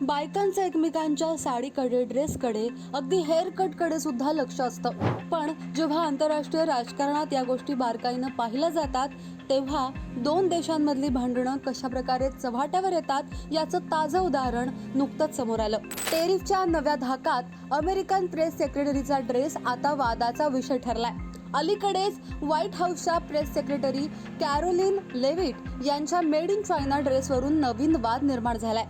बायकांचं एकमेकांच्या साडीकडे ड्रेसकडे अगदी हेअर कटकडे सुद्धा लक्ष असतं. पण जेव्हा आंतरराष्ट्रीय राजकारणात या गोष्टी बारकाईनं पाहिल्या जातात तेव्हा दोन देशांमधली भांडणं कशा प्रकारे चव्हाट्यावर येतात याचं ताजं उदाहरण नुकतंच समोर आलं. टेरिफच्या नव्या धाकात अमेरिकन प्रेस सेक्रेटरीचा ड्रेस आता वादाचा विषय ठरलाय. अलीकडेच व्हाईट हाऊसच्या प्रेस सेक्रेटरी कॅरोलिन लेविट यांच्या मेड इन चायना ड्रेसवरून नवीन वाद निर्माण झालाय.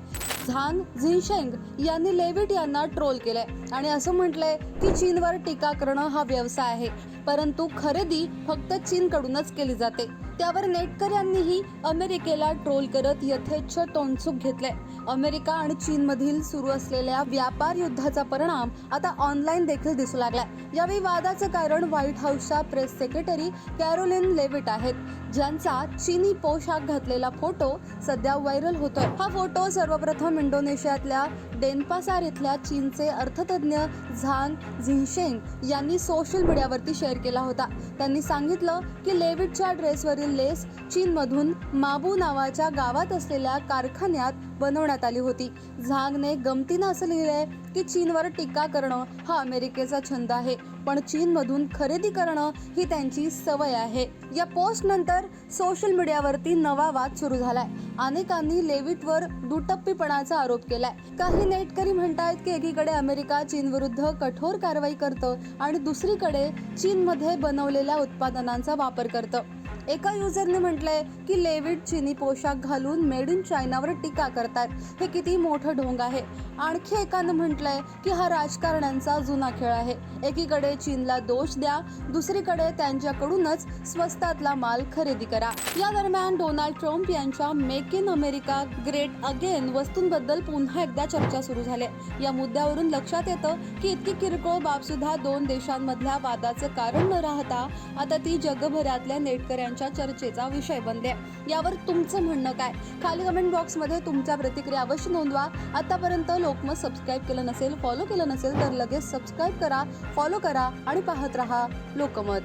झान झिनशेंग यांनी लेविट यांना ट्रोल केलंय. आणि असं म्हटलंय की चीनवर टीका करणं हा व्यवसाय आहे. परंतु खरेदी फक्त चीनकडूनच केली जाते. त्यावर नेटकर यांनीही अमेरिकेला ट्रोल करत यथेच्छ तोंडसुख घेतलंय. अमेरिका आणि चीनमधील सुरू असलेल्या व्यापार युद्धाचा परिणाम आता ऑनलाईन देखील दिसू लागलाय. यावेळी वादाचं कारण व्हाईट हाऊसच्या प्रेस सेक्रेटरी कॅरोलिन लेविट आहेत. ज्यांचा चीनी पोशाख घातलेला फोटो सध्या व्हायरल होतोय. हा फोटो सर्वप्रथम इंडोनेशियातल्या डेनपासार इथल्या चीनचे अर्थतज्ञ झांग झिंगशेंग यांनी सोशल मीडियावरती शेअर केला होता. त्यांनी सांगितलं की लेविटच्या ड्रेसवरील लेस चीनमधून माबू नावाच्या गावात असलेल्या कारखान्यात बनवण्यात आली होती. झांगने गमतीनं असं लिहिलंय की चीनवर टीका करणं हा अमेरिकेचा छंद आहे. पण चीनमधून खरेदी करणं ही त्यांची सवय आहे. या पोस्ट नंतर सोशल मीडियावरती नवा वाद सुरू झालाय. अनेकांनी लेविटवर दुटप्पीपणाचा आरोप केलाय. काही नेटकरी म्हणतायत की एकीकडे अमेरिका चीन विरुद्ध कठोर कारवाई करतं आणि दुसरीकडे चीनमध्ये बनवलेल्या उत्पादनांचा वापर करतं. एका युजरने म्हटलंय की लेविट चिनी पोशाख घालून मेड इन चायनावर टीका करतात हे किती मोठं ढोंग आहे? आणखी एकानं म्हटलंय की हा राजकारण्यांचा जुना खेळ आहे. एकीकडे चीनला दोष द्या दुसरीकडे त्यांच्याकडूनच स्वस्तातला माल खरेदी करा. या दरम्यान डोनाल्ड ट्रम्प यांच्या make in America great again वस्तूंबद्दल पुन्हा एकदा चर्चा सुरू झाली या मुद्द्यावरून लक्षात येतं की इतकी किरकोळ बाब सुद्धा दोन देशांमधल्या वादाचं कारण न राहता आता ती जगभरातल्या यांच्या चर्चेचा विषय बनले. यावर तुमचं म्हणणं काय? खाली कमेंट बॉक्समध्ये तुमच्या प्रतिक्रिया अवश्य नोंदवा. आतापर्यंत लोकमत सबस्क्राईब केलं नसेल फॉलो केलं नसेल तर लगेच सबस्क्राईब करा फॉलो करा आणि पाहत रहा लोकमत.